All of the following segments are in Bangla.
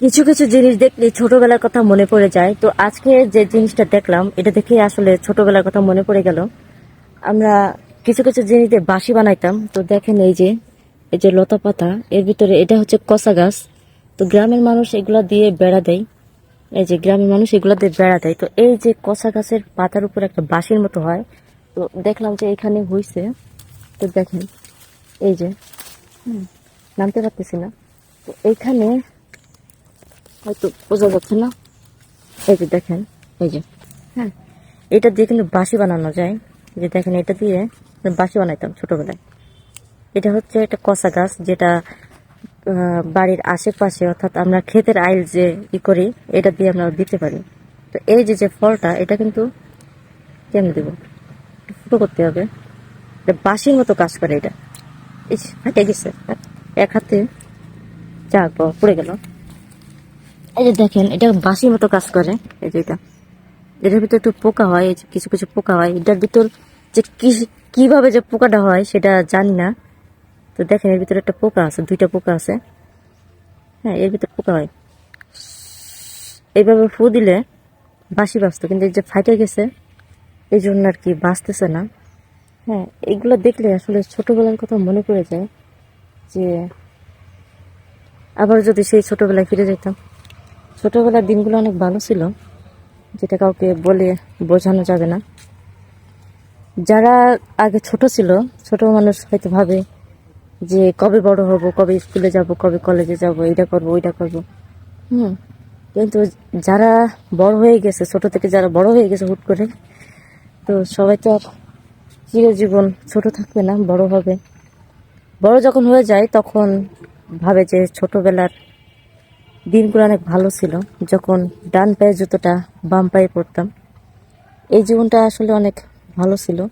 কিছু কিছু জিনিস দেখলে ছোটবেলার কথা মনে পড়ে যায়। তো আজকে যে জিনিসটা দেখলাম, এটা দেখে আসলে ছোটবেলার কথা মনে পড়ে গেল। আমরা কিছু কিছু জিনিস দিয়ে বাঁশি বানাইতাম। তো দেখেন এই যে এই যে লতা পাতা, এর ভিতরে এটা হচ্ছে কষা গাছ। তো গ্রামের মানুষ এগুলা দিয়ে বেড়া দেয়। এই যে গ্রামের মানুষ এগুলা দিয়ে বেড়া দেয়। তো এই যে কষা গাছের পাতার উপর একটা বাঁশির মতো হয়। তো দেখলাম যে এখানে হইছে। তো দেখেন, এই যে নামতে পারতেছি না। তো এইখানে হয়তো বোঝা যাচ্ছে না। এই যে দেখেন এই যে হ্যাঁ এটা দিয়ে কিন্তু বাঁশি বানানো যায়। যে দেখেন এটা দিয়ে বাঁশি বানাইতাম ছোটবেলায়। এটা হচ্ছে একটা কষা গাছ যেটা বাড়ির আশেপাশে অর্থাৎ আমরা ক্ষেতের আইল যে ই করি এটা দিয়ে আমরা দিতে পারি। তো এই যে যে ফলটা এটা কিন্তু কেমন দেবো? ফুটো করতে হবে। এটা বাঁশির মতো কাজ করে এটা। ইস হাঁটে গেছে। এক হাতে যা বাবা, পড়ে গেল। এই যে দেখেন, এটা বাঁশির মতো কাজ করে। এই যে এটা। এটার ভিতরে একটু পোকা হয়, এই কিছু কিছু পোকা হয়। এটার ভিতর যে কীভাবে যে পোকাটা হয় সেটা জানি না। তো দেখেন, এর ভিতরে একটা পোকা আছে, দুইটা পোকা আছে। হ্যাঁ এর ভিতরে পোকা হয়। এইভাবে ফু দিলে বাঁশি বাঁচতো। কিন্তু এই যে ফাইটে গেছে, এই জন্য আর কি বাঁচতেছে না। হ্যাঁ এগুলো দেখলে আসলে ছোটোবেলার কথা মনে পড়ে যায় যে আবার যদি সেই ছোটোবেলায় ফিরে যেতাম। ছোটবেলার দিনগুলো অনেক ভালো ছিল, যেটা কাউকে বলে বোঝানো যাবে না। যারা আগে ছোট ছিল, ছোট মানুষ হয়তো ভাবে যে কবে বড় হব, কবে স্কুলে যাব, কবে কলেজে যাব এটা করব, ওইটা করব। হুম, কিন্তু যারা বড় হয়ে গেছে, ছোট থেকে যারা বড় হয়ে গেছে হুট করে, তো সবাই তো আর চিরজীবন ছোট থাকবে না, বড় হবে। বড় যখন হয়ে যায়, তখন ভাবে যে ছোটবেলার দিনগুলো অনেক ভালো ছিল। যখন ডান পায়ে জুতোটা বাম পায়ে পরতাম, এই জীবনটা আসলে অনেক ভালো ছিল।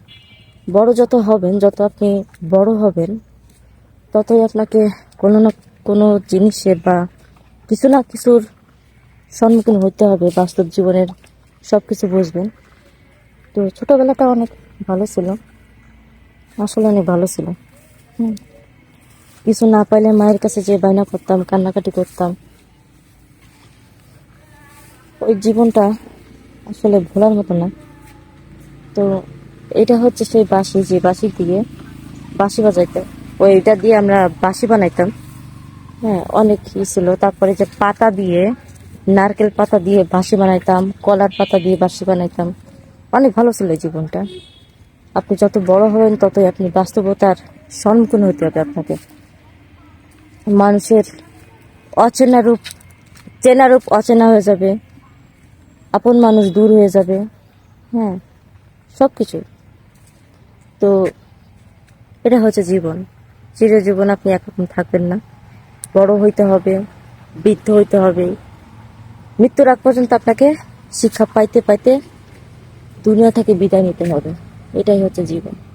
বড় যত হবেন, যত আপনি বড় হবেন, ততই আপনাকে কোনো না কোনো জিনিসের বা কিছু না কিছুর সম্মুখীন হতে হবে, বাস্তব জীবনের সব কিছু বুঝবেন। তো ছোটোবেলাটা অনেক ভালো ছিল। আসলে অনেক ভালো ছিল। হুম। কিছু না পাইলে মায়ের কাছে যে বায়না করতাম, কান্নাকাটি করতাম ওই জীবনটা আসলে ভোলার মতো না। তো এটা হচ্ছে সেই বাঁশি, যে বাঁশি দিয়ে বাঁশি বাজাইতাম ওইটা দিয়ে আমরা বাঁশি বানাইতাম। হ্যাঁ অনেক ই ছিল। তারপরে যে পাতা দিয়ে, নারকেল পাতা দিয়ে বাঁশি বানাইতাম, কলার পাতা দিয়ে বাঁশি বানাইতাম। অনেক ভালো ছিল জীবনটা। আপনি যত বড় হবেন, ততই আপনি বাস্তবতার সম্মুখীন হতে হবে আপনাকে। মানুষের অচেনা রূপ, চেনা রূপ অচেনা হয়ে যাবে। আপন মানুষ দূর হয়ে যাবে। হ্যাঁ সব কিছু তো এটা হচ্ছে জীবন। চিরজীবন আপনি একরকম থাকবেন না। বড় হইতে হবে, বৃদ্ধ হইতে হবে। মৃত্যুর আগ পর্যন্ত আপনাকে শিক্ষা পাইতে পাইতে দুনিয়া থেকে বিদায় নিতে হবে। এটাই হচ্ছে জীবন।